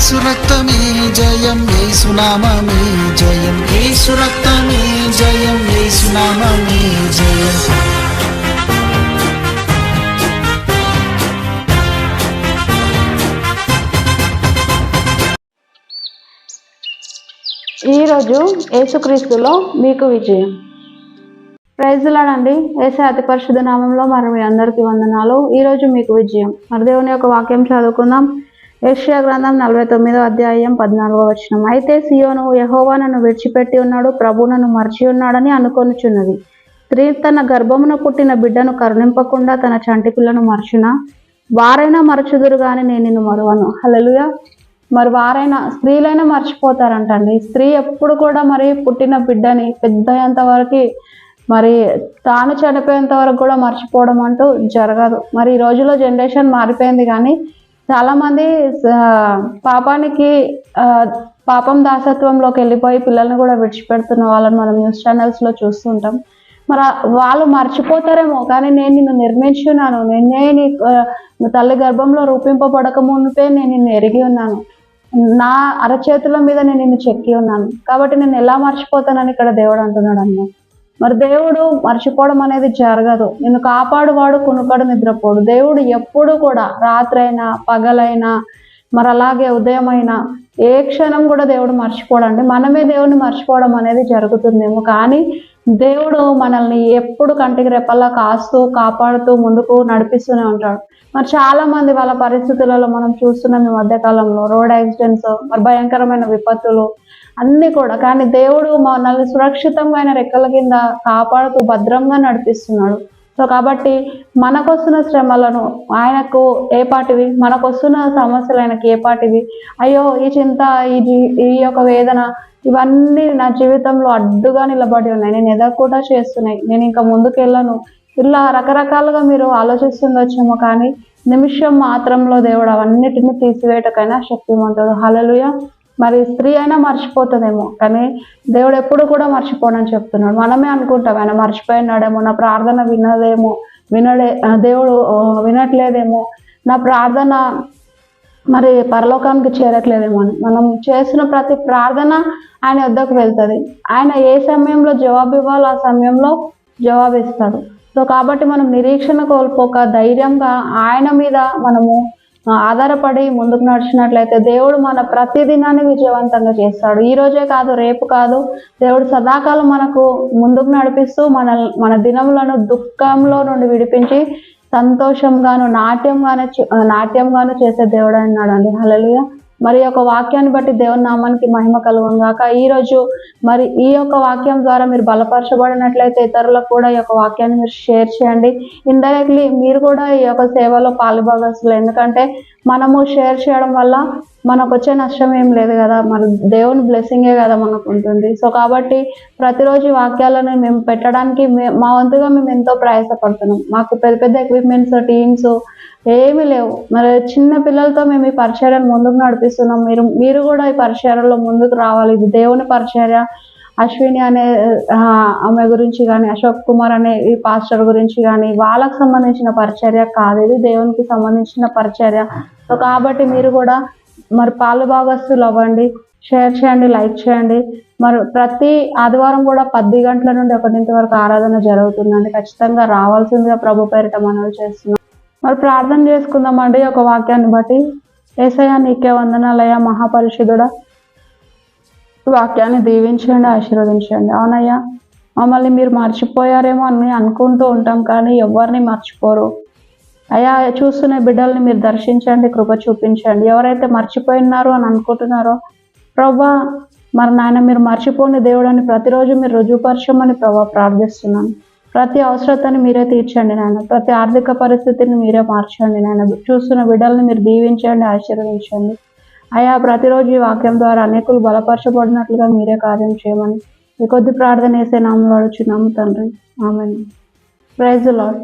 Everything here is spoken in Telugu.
యేసు రక్తమే జయం యేసు నామమే జయం. యేసు రక్తమే జయం యేసు నామమే జయం. ఈరోజు యేసుక్రీస్తులో మీకు విజయం. ప్రైజ్లాడండి ఏసే అతి పరిశుద్ధ నామంలో మరి మీ అందరికీ వందనాలు. ఈరోజు మీకు విజయం. మరి దేవుని యొక్క వాక్యం చదువుకుందాం. ఏషియా గ్రంథం నలభై తొమ్మిదో అధ్యాయం పద్నాలుగో వచనం. అయితే సియోను యహోవా నన్ను విడిచిపెట్టి ఉన్నాడు ప్రభు నన్ను మర్చి ఉన్నాడని అనుకొనుచున్నది. స్త్రీ తన గర్భమున పుట్టిన బిడ్డను కరుణింపకుండా తన చంటి పిల్లను వారైనా మరచుదురు కానీ నేను నిన్ను మరువను. హలలుగా మరి వారైనా స్త్రీలైనా మర్చిపోతారంటండి. స్త్రీ ఎప్పుడు కూడా మరి పుట్టిన బిడ్డని పెద్దయ్యేంత వరకు మరి తాను చనిపోయేంత వరకు కూడా మర్చిపోవడం అంటూ జరగదు. మరి ఈ రోజులో జనరేషన్ మారిపోయింది కానీ చాలామంది పాపానికి పాపం దాసత్వంలోకి వెళ్ళిపోయి పిల్లల్ని కూడా విడిచిపెడుతున్న వాళ్ళని మనం న్యూస్ ఛానల్స్లో చూస్తుంటాం మరి వాళ్ళు మర్చిపోతారేమో కానీ నేను నిన్ను నిర్మించున్నాను. నిన్నే నీ తల్లి గర్భంలో రూపింపబడక మునిపే నేను నిన్ను ఎరిగి ఉన్నాను. నా అరచేతుల మీద నేను నిన్ను చెక్కి ఉన్నాను. కాబట్టి నేను ఎలా మర్చిపోతానని ఇక్కడ దేవుడు అంటున్నాడు అన్నమాట. మరి దేవుడు మర్చిపోవడం అనేది జరగదు. నిన్ను కాపాడువాడు కునుకడు నిద్రపోడు. దేవుడు ఎప్పుడు కూడా రాత్రైనా పగలైనా మరి అలాగే ఉదయమైనా ఏ క్షణం కూడా దేవుడు మర్చిపోడండి. మనమే దేవుడిని మర్చిపోవడం అనేది జరుగుతుందేమో. కానీ దేవుడు మనల్ని ఎప్పుడు కంటికి రెప్పల్లా కాస్తూ కాపాడుతూ ముందుకు నడిపిస్తూనే ఉంటాడు. మరి చాలా మంది వాళ్ళ పరిస్థితులలో మనం చూస్తున్నాం ఈ మధ్యకాలంలో. రోడ్ యాక్సిడెంట్స్ మరి భయంకరమైన విపత్తులు అన్నీ కూడా. కానీ దేవుడు మనల్ని సురక్షితంగా ఆయన రెక్కల కింద కాపాడుతూ భద్రంగా నడిపిస్తున్నాడు. సో కాబట్టి మనకొస్తున్న శ్రమలను ఆయనకు ఏ పాటివి? మనకొస్తున్న సమస్యలు ఆయనకి ఏ పాటివి? అయ్యో ఈ చింత ఈ జీ- ఈ యొక్క వేదన ఇవన్నీ నా జీవితంలో అడ్డుగా నిలబడి ఉన్నాయి. నేను ఎదగకుండా చేస్తున్నాయి. నేను ఇంకా ముందుకెళ్ళను. ఇలా రకరకాలుగా మీరు ఆలోచిస్తుండొచ్చేమో కానీ నిమిషం మాత్రంలో దేవుడు అవన్నిటిని తీసివేయటకైనా శక్తివంతుడు హలలుయ మరి స్త్రీ అయినా మర్చిపోతుందేమో. కానీ దేవుడు ఎప్పుడు కూడా మర్చిపోనని చెప్తున్నాడు. మనమే అనుకుంటాం ఆయన మర్చిపోయినాడేమో నా ప్రార్థన వినదేమో వినడే ఆ, దేవుడు వినట్లేదేమో నా ప్రార్థన మరి పరలోకానికి చేరట్లేదేమో అని. మనం చేసిన ప్రతి ప్రార్థన ఆయన వద్దకు వెళ్తుంది. ఆయన ఏ సమయంలో జవాబు ఇవ్వాలో ఆ సమయంలో జవాబు ఇస్తాడు. సో కాబట్టి మనం నిరీక్షణ కోల్పోక ధైర్యంగా ఆయన మీద మనము ఆధారపడి ముందుకు నడిచినట్లయితే దేవుడు మన ప్రతి దినాన్ని విజయవంతంగా చేస్తాడు. ఈ రోజే కాదు రేపు కాదు. దేవుడు సదాకాలం మనకు ముందుకు నడిపిస్తూ మన మన దినములను దుఃఖంలో నుండి విడిపించి సంతోషంగాను నాట్యంగాను నాట్యంగాను చేసే దేవుడు అన్నాడు అండి హలలుగా మరి యొక్క వాక్యాన్ని బట్టి దేవుని నామానికి మహిమ కలుగును గాక ఈ మరి ఈ యొక్క వాక్యం ద్వారా మీరు బలపరచబడినట్లయితే ఇతరులకు కూడా ఈ యొక్క వాక్యాన్ని మీరు షేర్ చేయండి. ఇండైరెక్ట్లీ మీరు కూడా ఈ యొక్క సేవలో పాలుభాగస్తులు ఎందుకంటే మనము షేర్ చేయడం వల్ల మనకు వచ్చే నష్టం ఏం లేదు కదా. మరి దేవుని బ్లెస్సింగే కదా మనకు ఉంటుంది సో కాబట్టి ప్రతిరోజు వాక్యాలను మేము పెట్టడానికి మా వంతుగా మేము ఎంతో ప్రయాసపడుతున్నాం. మాకు పెద్ద పెద్ద ఎక్విప్మెంట్స్ టీమ్స్ ఏమీ లేవు. మరి చిన్న పిల్లలతో మేము ఈ పరిచర్యను ముందుకు నడిపిస్తున్నాం. మీరు మీరు కూడా ఈ పరిచర్యలో ముందుకు రావాలి. ఇది దేవుని పరిచర్య. అశ్విని అనే ఆమె గురించి కానీ అశోక్ కుమార్ అనే ఈ పాస్టర్ గురించి కానీ వాళ్ళకు సంబంధించిన పరిచర్య కాదు. ఇది దేవునికి సంబంధించిన పరిచర్య. సో కాబట్టి మీరు కూడా మరి పాలు భాగస్తులు అవ్వండి షేర్ చేయండి లైక్ చేయండి. మరి ప్రతి ఆదివారం కూడా పది గంటల నుండి ఒకటింటి వరకు ఆరాధన జరుగుతుందండి. ఖచ్చితంగా రావాల్సిందిగా ప్రభు పేరిట మనవి చేస్తున్నాం. మరి ప్రార్థన చేసుకుందామండి ఒక వాక్యాన్ని బట్టి. ఏసయ్య నీకే వందనాలయ మహాపరిషుదుడా వాక్యాన్ని దీవించండి ఆశీర్వదించండి. అవునయ్యా మమ్మల్ని మీరు మర్చిపోయారేమో అని అనుకుంటూ ఉంటాం కానీ ఎవరిని మర్చిపోరు. అయ్యా చూస్తున్న బిడ్డల్ని మీరు దర్శించండి కృప చూపించండి. ఎవరైతే మర్చిపోయినారో అని అనుకుంటున్నారో ప్రభా మరి నాయన మీరు మర్చిపోని దేవుడని ప్రతిరోజు మీరు రుజువుపరచమని ప్రభా ప్రార్థిస్తున్నాను ప్రతి అవసరతని మీరే తీర్చండి నాయన. ప్రతి ఆర్థిక పరిస్థితిని మీరే మార్చండి నాయన. చూస్తున్న బిడ్డల్ని మీరు దీవించండి ఆశీర్వదించండి. అయా ప్రతిరోజు ఈ వాక్యం ద్వారా అనేకులు బలపరచబడినట్లుగా మీరే కార్యం చేయమని ఈ కొద్ది ప్రార్థన వేసే నామంలో అడుచున్నాము తండ్రి. ఆమె ప్రైజ్ లాడ్